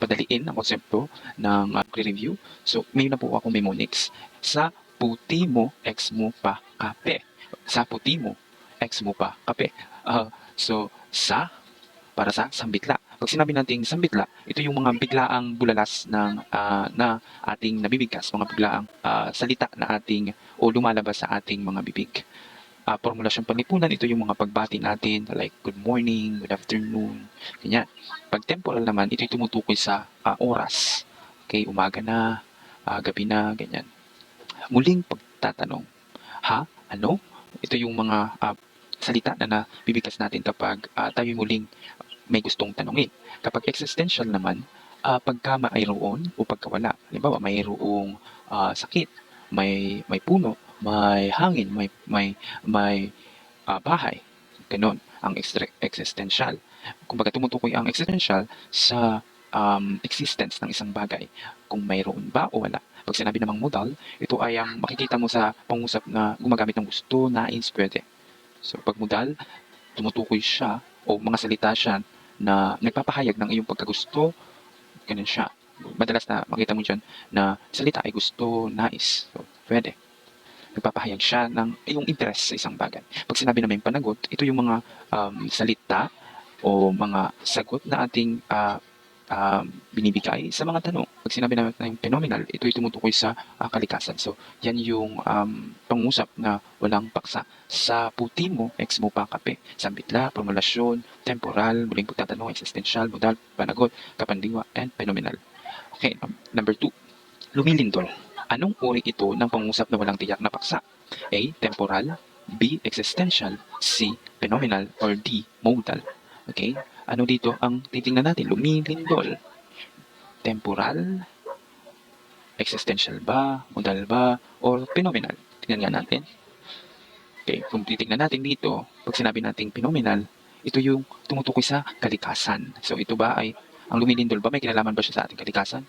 padaliin ang konsepto ng uh, review So, may na po ako mnemonics. Sa puti mo, ex mo pa kape. Sa puti mo, ex mo pa kape. Ah, so, sa, para sa sambitla. Pag sinabi nating sambitla, ito yung mga biglaang bulalas ng ah, na ating nabibigkas, mga biglaang ah, salita na ating o lumalabas sa ating mga bibig. Uh, formulasyong panlipunan, ito yung mga pagbati natin like good morning, good afternoon, ganyan. Pag temporal naman, ito yung tumutukoy sa ah, oras. Okay, umaga na, ah, gabi na, ganyan. Muling pagtatanong, ha? Ano? Ito yung mga ah, salita na nabibigkas natin kapag ah, tayo muling may gustong tanongin. Kapag existential naman, ah, pagka mayroon o pagkawala. Halimbawa, mayroong ah, sakit, may may puno, may hangin, may may may ah, bahay. Ganon ang existential. Kumbaga tumutukoy ang existential sa um, existence ng isang bagay. Kung mayroon ba o wala. Pag sinabi namang modal, ito ay ang makikita mo sa pangusap na gumagamit ng gusto, nais, pwede. So pag modal, tumutukoy siya o mga salita siya na nagpapahayag ng iyong pagkagusto, ganun siya. Madalas na makita mo dyan na salita ay gusto, nais. So, pwede. Nagpapahayag siya ng iyong interest sa isang bagay. Pag sinabi namin panagot, ito yung mga um, salita o mga sagot na ating ah, ah, binibigay sa mga tanong. Pag sinabi namin ng phenomenal, ito ay tumutukoy sa ah, kalikasan. So, yan yung um, pangusap na walang paksa. Sa puti mo, ex mo pa kape. Sambitla, formulasyon, temporal, muling pagtatanong, existential, modal, panagot, kapandiwa, and phenomenal. Okay, um, number two, lumilindol. Anong uri ito ng pangusap na walang tiyak na paksa? A. Temporal B. Existential C. Phenomenal or D. Modal Okay? Ano dito ang titingnan natin? Lumilindol. Temporal? Existential ba? Modal ba? Or phenomenal? Tingnan nga natin. Okay, kung titingnan natin dito, pag sinabi nating phenomenal, ito yung tumutukoy sa kalikasan. So ito ba ay, ang lumilindol ba, may kinalaman ba siya sa ating kalikasan?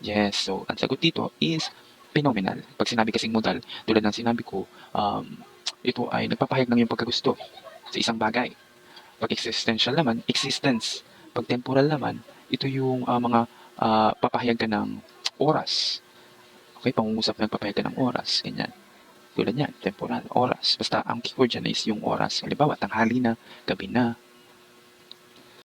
Yes, so ang sagot dito is phenomenal. Pag sinabi kasing modal, tulad ng sinabi ko, um, ito ay nagpapahayag ng iyong pagkagusto sa isang bagay. Pag existential naman, existence. Pag temporal naman, ito yung ah, mga ah, papahayag ka ng oras. Okay, pangungusap na nagpapahayag ka ng oras. Ganyan. Tulad yan, temporal, oras. Basta ang keyword dyan is yung oras. Halimbawa, tanghali na, gabi na,